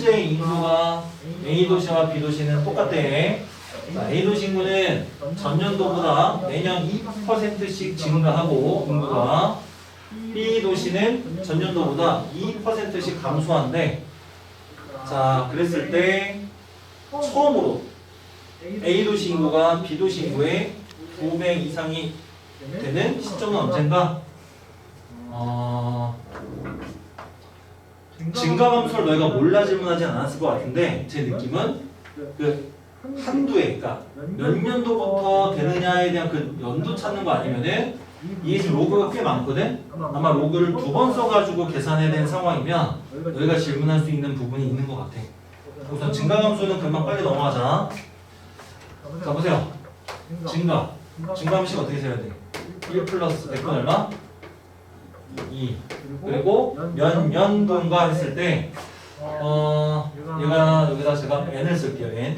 현재 인구가 A 도시와 B 도시는 똑같대. 자, A 도시 인구는 전년도보다 매년 2%씩 증가하고 인구가 B 도시는 전년도보다 2%씩 감소한데 자 그랬을 때 처음으로 A 도시 인구가 B 도시 인구의 2배 이상이 되는 시점은 언젠가? 어, 증가 감소를 너희가 몰라 질문하지 않았을 것 같은데 제 느낌은 그 한두해 그러니까 몇 년도부터 되느냐에 대한 그 연도 찾는 거 아니면은 지금 로그가 꽤 많거든? 아마 로그를 두 번 써가지고 계산해야 되는 상황이면 너희가 질문할 수 있는 부분이 있는 것 같아 우선 증가 감소는 금방 빨리 넘어가자 자 보세요 증가 증가 함식 어떻게 세야 돼? 1 플러스 100분 얼마? 2 그리고 몇 년도인가 했을 때 어, 얘가 여기다 제가 n을 쓸게요 n.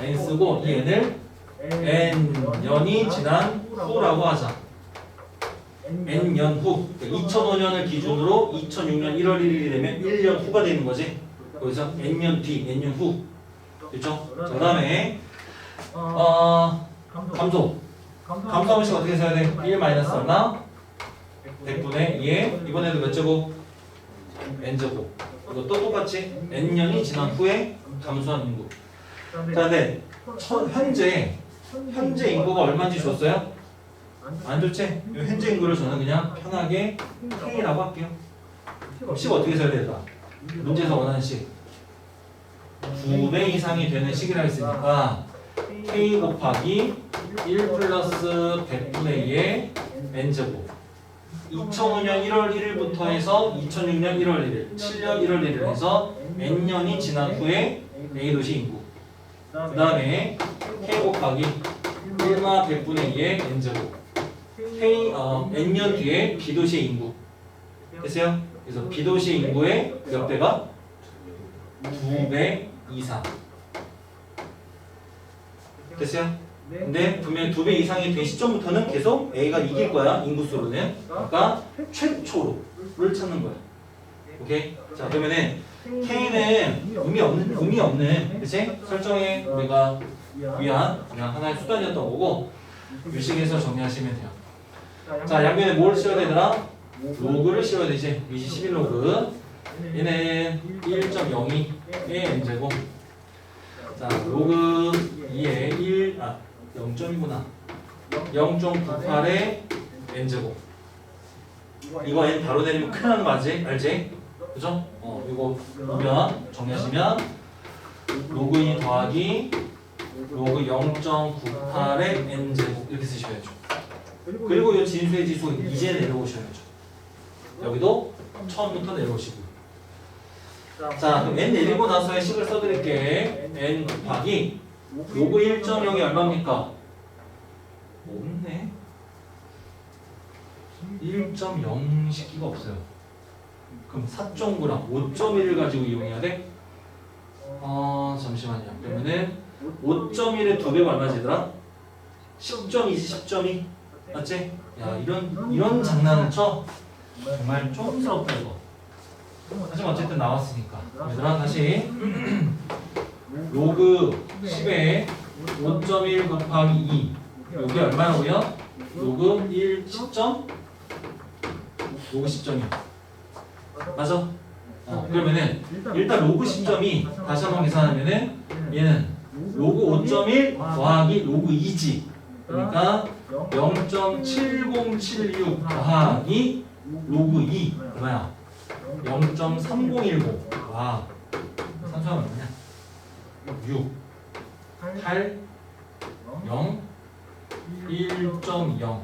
N 쓰고 이 n을 n 년이 지난 후라고 하자. N 년 후. 그러니까 2005년을 기준으로 2006년 1월 1일이 되면 1년 후가 되는 거지. 거기서 n 년 뒤, n 년 후. 자, 그다음에 어, 감소. 감소 함식 어떻게 써야 돼? 1 마이너스 얼마? 100분의 2에 이번에도 몇 제곱? n 제곱. 이것도 똑같이 n 년이 지난 후에 감소한 인구. 자, 근데 첫- 현재 현재 인구가 얼마인지 줬어요? 안 좋지? 이 현재 인구를 저는 그냥 편하게 K라고 할게요. 그럼 10 어떻게 써야 될까? 문제에서 원하는 식. 9배 이상이 되는 식이라 했으니까 K 곱하기 1 플러스 100분의 2의 N제곱 2005년 1월 1일부터 해서 2006년 1월 1일 7년 1월 1일 해서 N년이 지난 후에 A도시 인구 그 다음에 K 곱하기 1마 100분의 2의 N제곱 K 어, N년 뒤에 B도시의 인구 됐어요? 그래서 B도시의 인구의 몇 배가? 2배 이상 됐어요? 근데 분명히 2배 이상이 된 시점부터는 계속 A가 이길 거야 인구수로는 그러니까 최초로를 찾는 거야 오케이? 자 그러면은 K는 의미 없는 의미 없는 그치? 설정에 우리가 위한 그냥 하나의 수단이었던 거고 유식에서 정리하시면 돼요 자 양변에 뭘 씌워야 되더라? 로그를 씌워야 되지 위시 11로그 얘는 1.02의 n제곱 자 로그 2의 1, 아 0.2구나. 0.98의 n제곱. 이거 n 바로 내리면 큰일 나는 거 알지? 그죠? 어 이거 보면 정리하시면 로그 2 더하기 로그 0.98의 n제곱 이렇게 쓰셔야죠. 그리고 이 진수의 지수 이제 내려오셔야죠. 여기도 처음부터 내려오시고. 자 그럼 n 내리고 나서의 식을 써드릴게. N 곱하기 로그 1.0이 얼마입니까? 없네 1.0 식기가 없어요 그럼 4.9랑 5.1을 가지고 이용해야 돼? 어 잠시만요 그러면은 5.1의 두 배가 얼마지더라? 10.2지 10.2 맞지? 야 이런 이런 장난을 쳐? 정말 촌스럽다 이거 하지만 어쨌든 나왔으니까 얘들아 다시 로그 10에 5.1 곱하기 2 요게 얼마냐고요? 로그 1 10점? 로그 10점이. 맞아? 어, 그러면은 일단 로그 10점이 다시 한번 계산하면은 얘는 로그 5.1 더하기 로그 2지. 그러니까 0.7076 더하기 로그 2 얼마야? 0.3010 와 산수하면 얼마냐? 6 8 0 1.0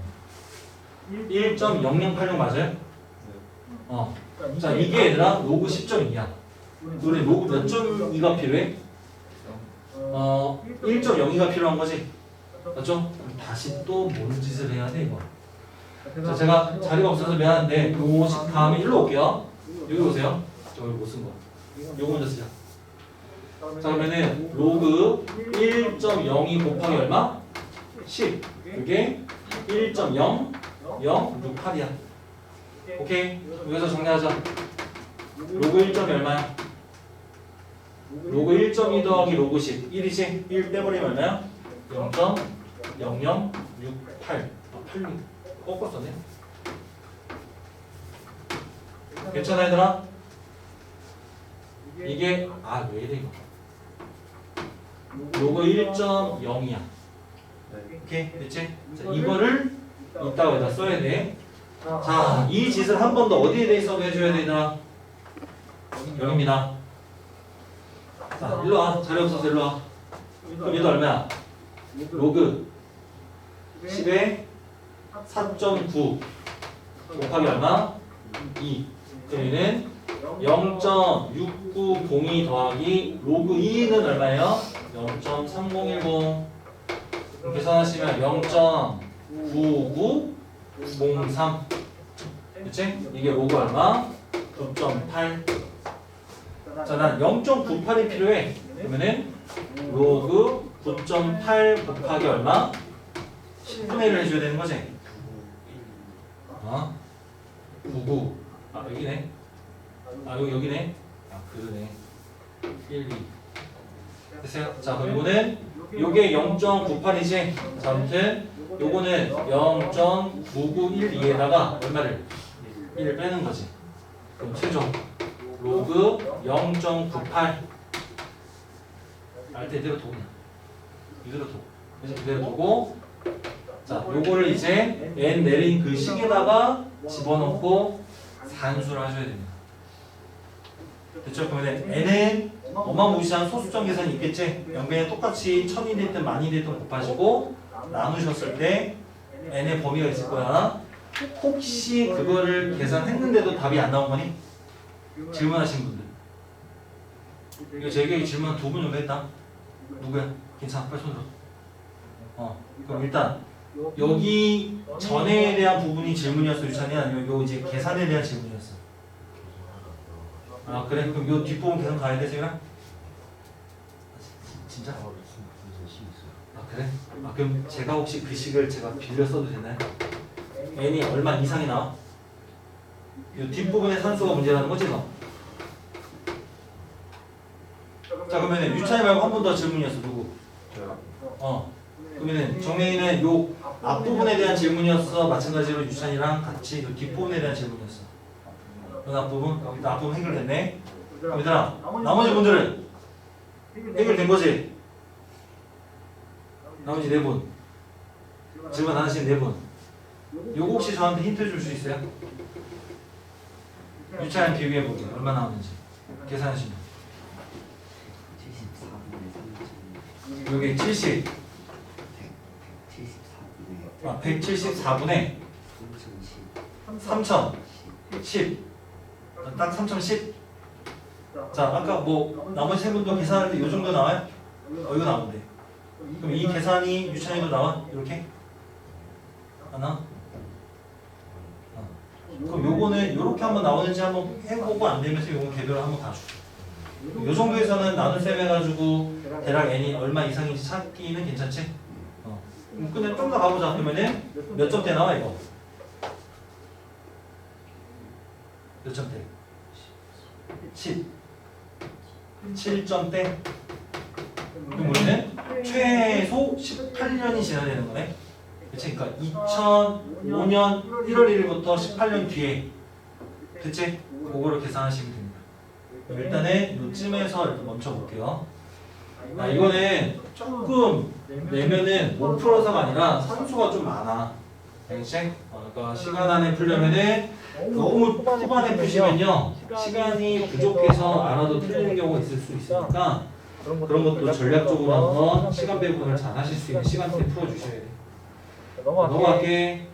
1.0086 맞아요? 어. 자 이게 얘들아 로그 10.2야. 우리 로그 몇 점2가 필요해? 어 1.02가 필요한 거지? 맞죠? 다시 또 뭔 짓을 해야 돼 이거? 자 제가 자리가 없어서 미안한데 요거 다음에 일로 올게요. 여기 오세요. 저 여기 못쓴 거. 요거 먼저 쓰자 자 그러면은 로그 1.02 곱하기 얼마? 10 그게 1.0 068이야 오케이 여기서 정리하자 로그 1점이 얼마야? 로그 1.2 더하기 로그 10 1이지? 1 빼버리면 얼마야? 0.0068 아, 86 거꾸로 썼네 괜찮아 얘들아? 이게 아 왜 이래 이거 요거 1.0이야. 오케이 됐지? 자, 이거를 이따가 다 써야 돼. 자, 이 짓을 한 번 더 어디에 대해서 해줘야 되나? 여기입니다. 자, 일로 와. 자리 없어서 일로 와. 그럼 얘도 얼마야? 로그 10에 4.9 곱하기 얼마? 2. 여기는 0.6902 더하기 로그 2는 얼마예요? 0.3010 이렇게 선하시면 0.9903 그치? 이게 로그 얼마? 9.8 자, 난 0.98이 필요해. 그러면은 로그 9.8 곱하기 얼마? 10분의 1을 해줘야 되는 거지. 어? 99. 아, 여기네. 아 여기 여기네? 아 그러네. 1, 2 됐어요? 자 그럼 이거는 요게 0.98이지? 자 아무튼 요거는 0.9912에다가 얼마를? 1을 빼는 거지. 그럼 최종 로그 0.98 알때 이대로 둬 그냥. 이대로 둬 그래서 그대로 두고. 자 요거를 이제 n 내린 그 식에다가 집어넣고 산수를 하셔야 됩니다 됐죠? 그러면 n은 어마무시한 소수점 계산이 있겠지? 영변에 똑같이 천이 됐든 만이 됐든 곱하시고 나누셨을 때 n의 범위가 있을 거야 혹시 그거를 계산했는데도 답이 안 나온 거니? 질문하신 분들 이거 제게 질문 두 분 정도 했다 누구야? 괜찮아 빨리 손 들어 어 그럼 일단 여기 전에 대한 부분이 질문이었어 유찬이 아니면 요 이제 계산에 대한 질문이었어 아 그래 그럼 요 뒷부분 계산 가야 돼 세윤아? 진짜? 아 그래? 아 그럼 제가 혹시 그 식을 제가 빌려 써도 되나요? n이 얼마 이상이 나와? 이 뒷부분의 산수가 문제라는 거지 너? 자 그러면 유찬이 말고 한 번 더 질문이었어 누구? 어 그러면은 정혜인은 요 앞부분에 대한 질문이었어 마찬가지로 유찬이랑 같이 요 뒷부분에 대한 질문이었어 그 앞부분? 일단 앞부분 해결됐네. 얘들아 나머지 분들은 해결된 거지? 나머지 네 분. 질문 하나씩 네 분. 요거 혹시 저한테 힌트 줄 수 있어요? 유찬이 비교해 보기 얼마 나오는지. 계산하시면. 여기 70 아, 174분의 3000 10. 딱 3010. 자, 아까 뭐 나머지 세 분도 계산할 때이 정도 나와요? 어, 이거 나오는데. 그럼 이 계산이 유찬이도 나와? 이렇게? 하나? 어. 그럼 요거는 요렇게 한번 나오는지 한번 해보고 안 되면서 요거 개별을 한번 봐줄게. 요 정도에서는 나눗셈 해가지고 대략 n이 얼마 이상인지 찾기는 괜찮지? 어. 그럼 근데 좀 더 가보자. 그러면은 몇 점대 나와 이거? 몇 점대? 10. 7점대? 그럼 우리는 최소 18년이 지나야 되는 거네. 그치? 그러니까 2005년 1월 1일부터 18년 뒤에 그치? 그거를 계산하시면 됩니다. 일단은 요쯤에서 일단 멈춰 볼게요. 아, 이거는 조금 내면은 못 풀어서가 아니라 산수가 좀 많아. 어, 그러니까 시간 안에 풀려면은 너무 후반에 푸시면요 시간이 부족해서 알아도 틀리는 경우가 있을 수 있으니까 그런 것도 전략적으로 한번 시간 배분을 잘 하실 수 있는 시간대 풀어주셔야 돼. 넘어갈게. 넘어갈게.